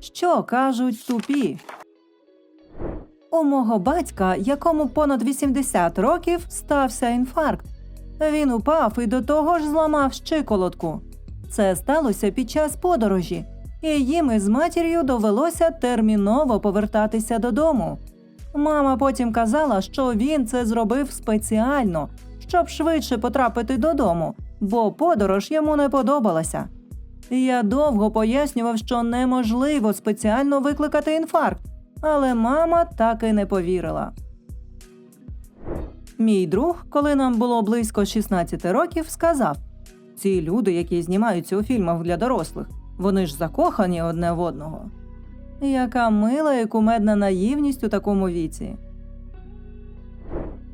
Що кажуть тупі? У мого батька, якому понад 80 років, стався інфаркт. Він упав і до того ж зламав щиколотку. Це сталося під час подорожі, і їм із матір'ю довелося терміново повертатися додому. Мама потім казала, що він це зробив спеціально, щоб швидше потрапити додому, бо подорож йому не подобалася. Я довго пояснював, що неможливо спеціально викликати інфаркт, але мама так і не повірила. Мій друг, коли нам було близько 16 років, сказав: ці люди, які знімаються у фільмах для дорослих, вони ж закохані одне в одного. Яка мила і кумедна наївність у такому віці.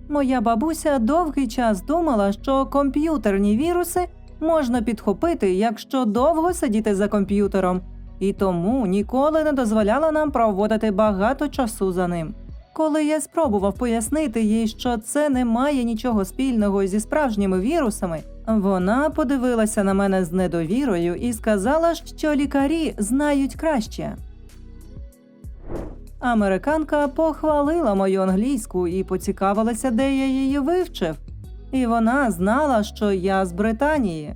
Моя бабуся довгий час думала, що комп'ютерні віруси можна підхопити, якщо довго сидіти за комп'ютером, і тому ніколи не дозволяла нам проводити багато часу за ним. Коли я спробував пояснити їй, що це не має нічого спільного зі справжніми вірусами, вона подивилася на мене з недовірою і сказала, що лікарі знають краще. Американка похвалила мою англійську і поцікавилася, де я її вивчив. І вона знала, що я з Британії.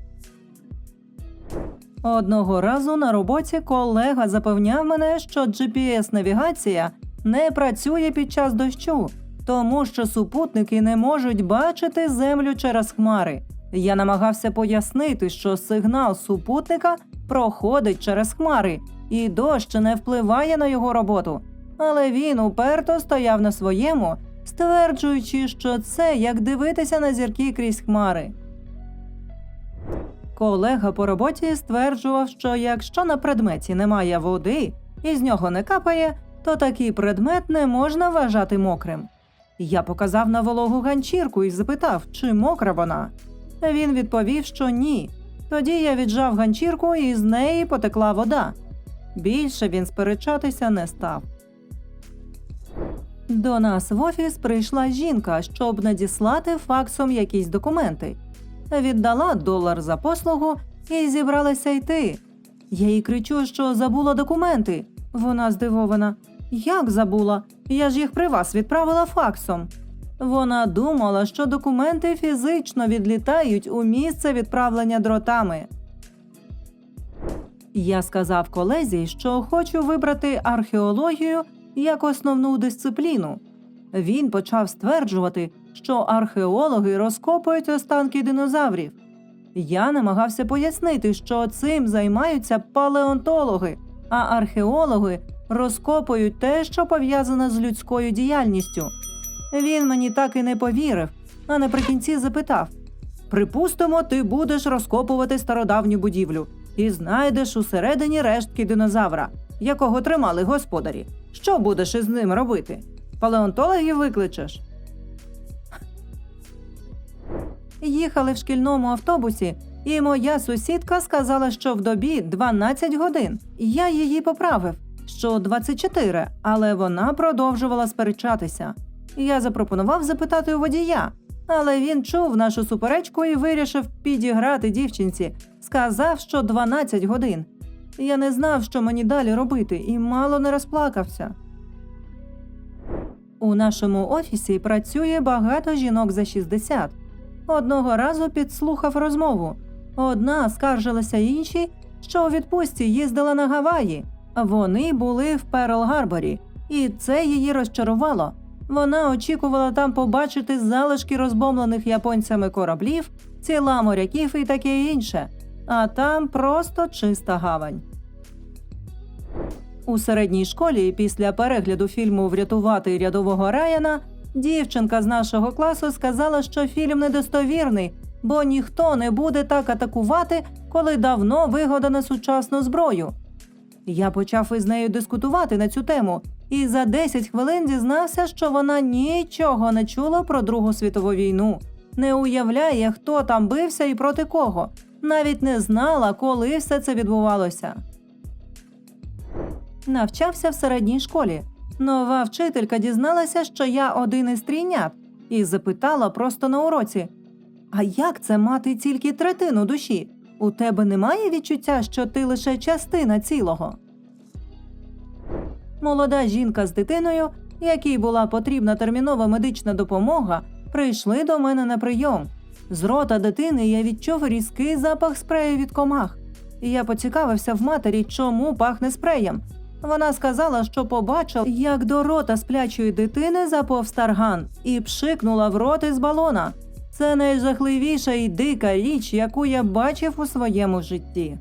Одного разу на роботі колега запевняв мене, що GPS-навігація не працює під час дощу, тому що супутники не можуть бачити землю через хмари. Я намагався пояснити, що сигнал супутника проходить через хмари, і дощ не впливає на його роботу. Але він уперто стояв на своєму, стверджуючи, що це як дивитися на зірки крізь хмари. Колега по роботі стверджував, що якщо на предметі немає води і з нього не капає, то такий предмет не можна вважати мокрим. Я показав на вологу ганчірку і запитав, чи мокра вона. Він відповів, що ні. Тоді я віджав ганчірку і з неї потекла вода. Більше він сперечатися не став. До нас в офіс прийшла жінка, щоб надіслати факсом якісь документи. Віддала долар за послугу і зібралася йти. Я їй кричу, що забула документи. Вона здивована. Як забула? Я ж їх при вас відправила факсом. Вона думала, що документи фізично відлітають у місце відправлення дротами. Я сказав колезі, що хочу вибрати археологію як основну дисципліну. Він почав стверджувати, що археологи розкопують останки динозаврів. Я намагався пояснити, що цим займаються палеонтологи, а археологи розкопують те, що пов'язане з людською діяльністю. Він мені так і не повірив, а наприкінці запитав: Припустимо, ти будеш розкопувати стародавню будівлю і знайдеш усередині рештки динозавра, якого тримали господарі. Що будеш із ним робити? Палеонтологів викличеш? Їхали в шкільному автобусі, і моя сусідка сказала, що в добі 12 годин. Я її поправив, що 24, але вона продовжувала сперечатися. Я запропонував запитати у водія, але він чув нашу суперечку і вирішив підіграти дівчинці. Сказав, що 12 годин. Я не знав, що мені далі робити, і мало не розплакався. У нашому офісі працює багато жінок за 60. Одного разу підслухав розмову. Одна скаржилася іншій, що у відпустці їздила на Гаваї. Вони були в Перл-Гарборі, і це її розчарувало. Вона очікувала там побачити залишки розбомлених японцями кораблів, ціла моряків і таке інше. А там просто чиста гавань. У середній школі після перегляду фільму Врятувати рядового Райана дівчинка з нашого класу сказала, що фільм недостовірний, бо ніхто не буде так атакувати, коли давно вигадано сучасну зброю. Я почав із нею дискутувати на цю тему, і за 10 хвилин дізнався, що вона нічого не чула про Другу світову війну, не уявляє, хто там бився і проти кого, навіть не знала, коли все це відбувалося. Навчався в середній школі. Нова вчителька дізналася, що я один із трійнят, і запитала просто на уроці: А як це мати тільки третину душі? У тебе немає відчуття, що ти лише частина цілого? Молода жінка з дитиною, якій була потрібна термінова медична допомога, прийшли до мене на прийом. З рота дитини я відчув різкий запах спрею від комах. І я поцікавився в матері, чому пахне спреєм. Вона сказала, що побачила, як до рота сплячої дитини заповз тарган і пшикнула в рот із балона. Це найжахливіша і дика річ, яку я бачив у своєму житті.